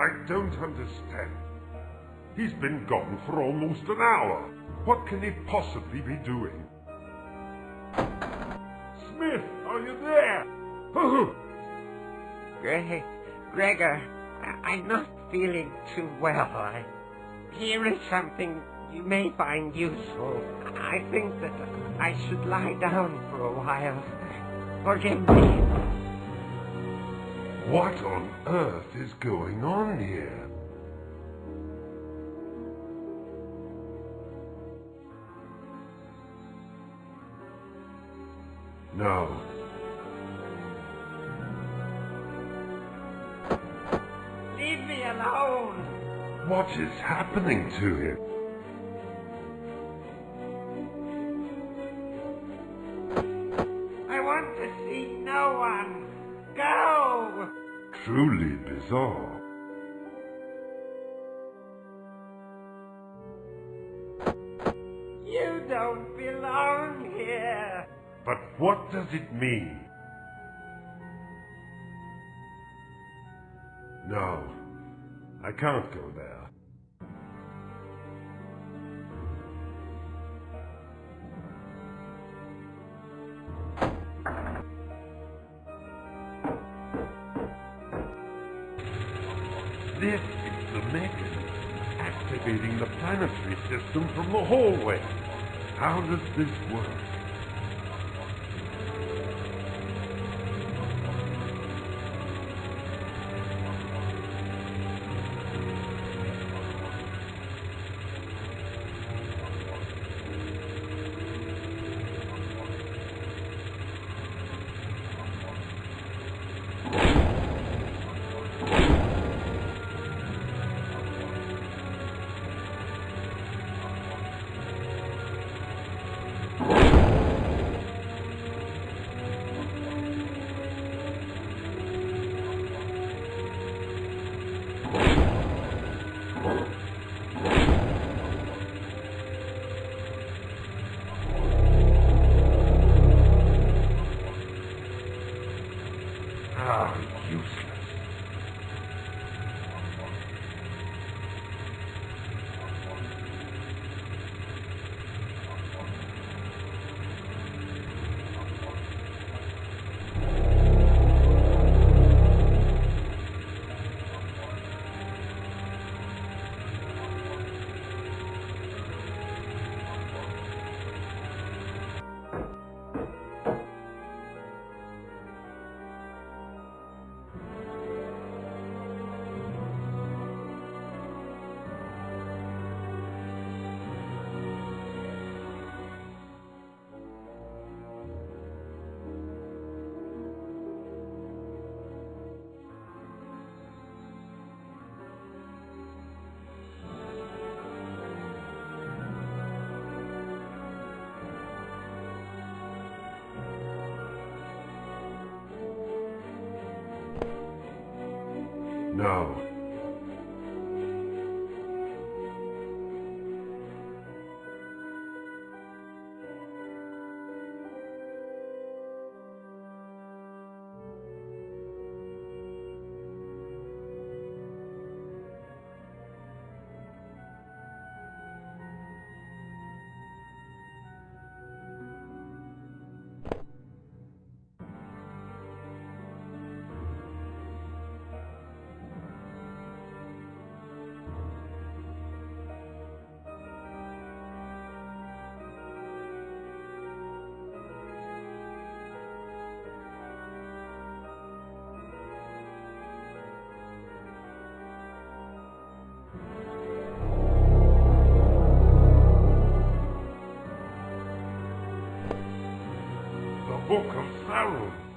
I don't understand. He's been gone for almost an hour. What can he possibly be doing? Smith, are you there? Gre- Gregor, I'm not feeling too well. I... Here is something you may find useful. I think that I should lie down for a while. Forgive me. What on earth is going on here? No. Leave me alone. What is happening to him? Truly bizarre. You don't belong here. But what does it mean? No, I can't go there. This is the mechanism activating the planetary system from the hallway. How does this work? Ah, No. Book of Sauron.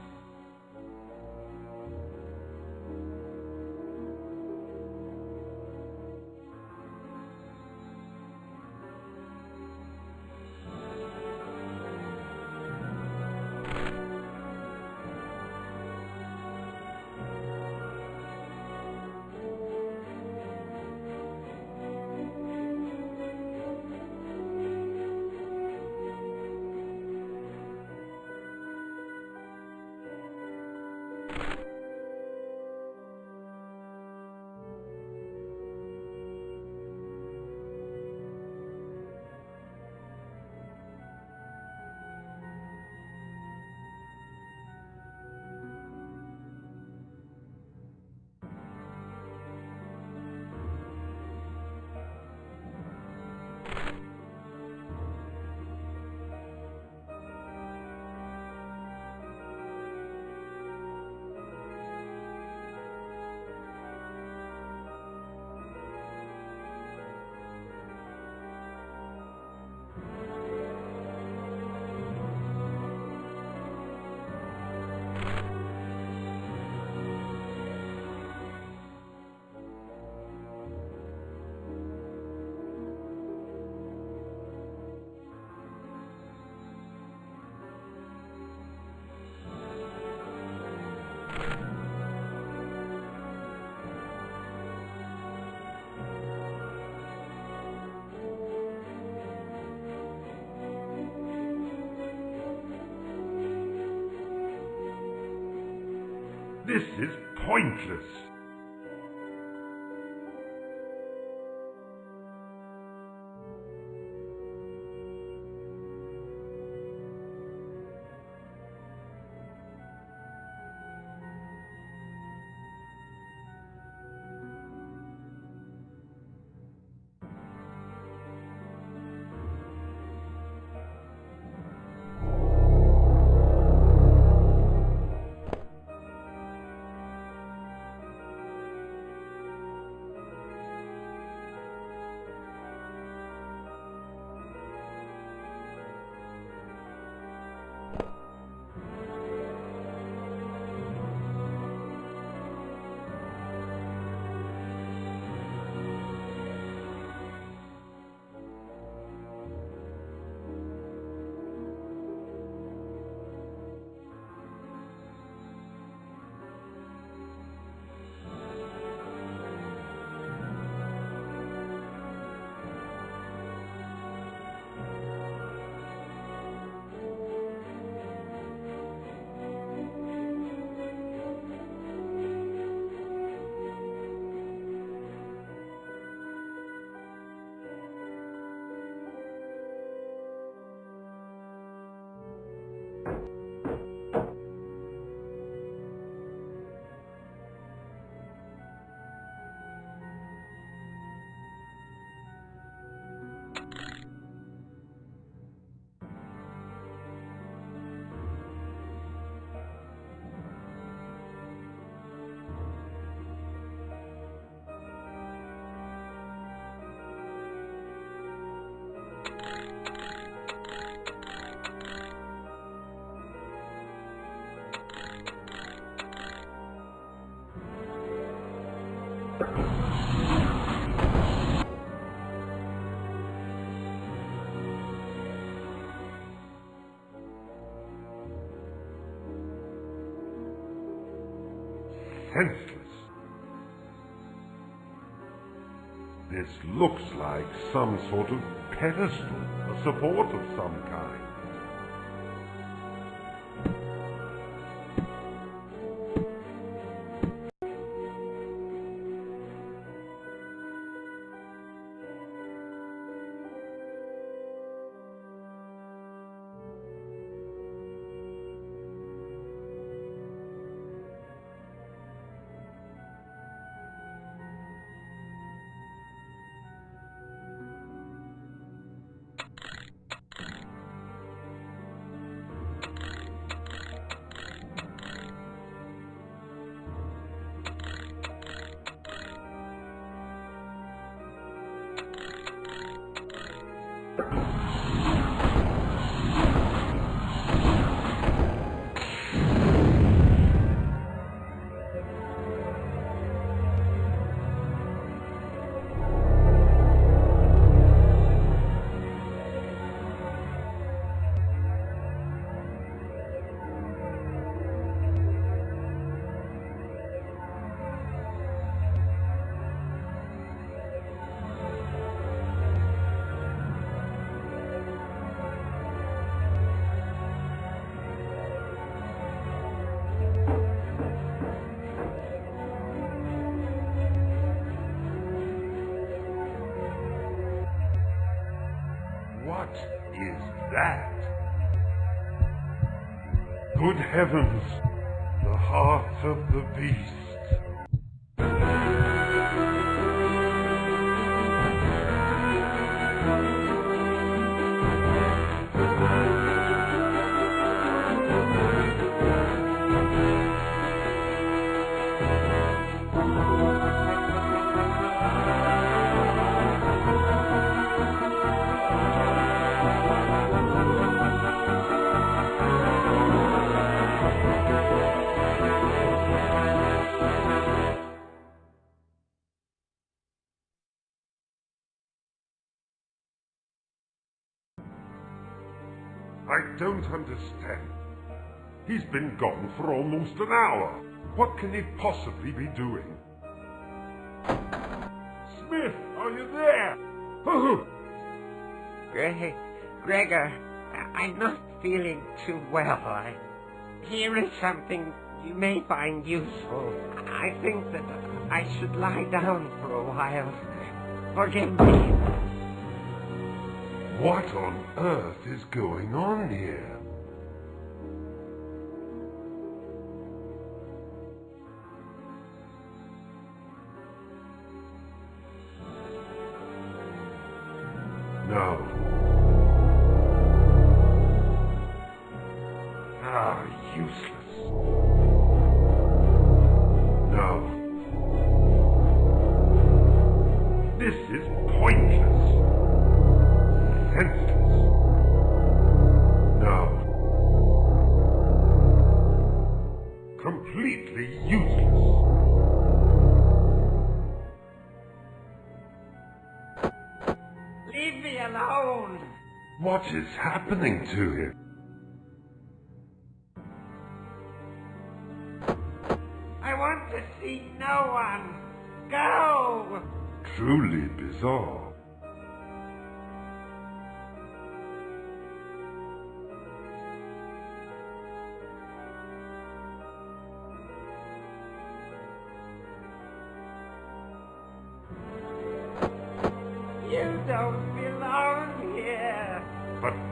This is pointless. Senseless. This looks like some sort of pedestal, a support of some kind. That? Good heavens! The heart of the beast. Don't understand. He's been gone for almost an hour. What can he possibly be doing? Smith, are you there? Oh, Gre- Gregor, I'm not feeling too well. I... Here is something you may find useful. I think that I should lie down for a while. Forgive me. What on earth is going on here? No. Completely useless. Leave me alone. What is happening to him? I want to see no one. Go. Truly bizarre.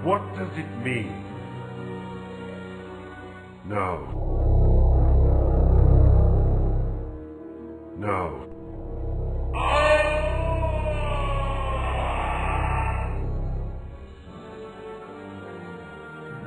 What does it mean? No.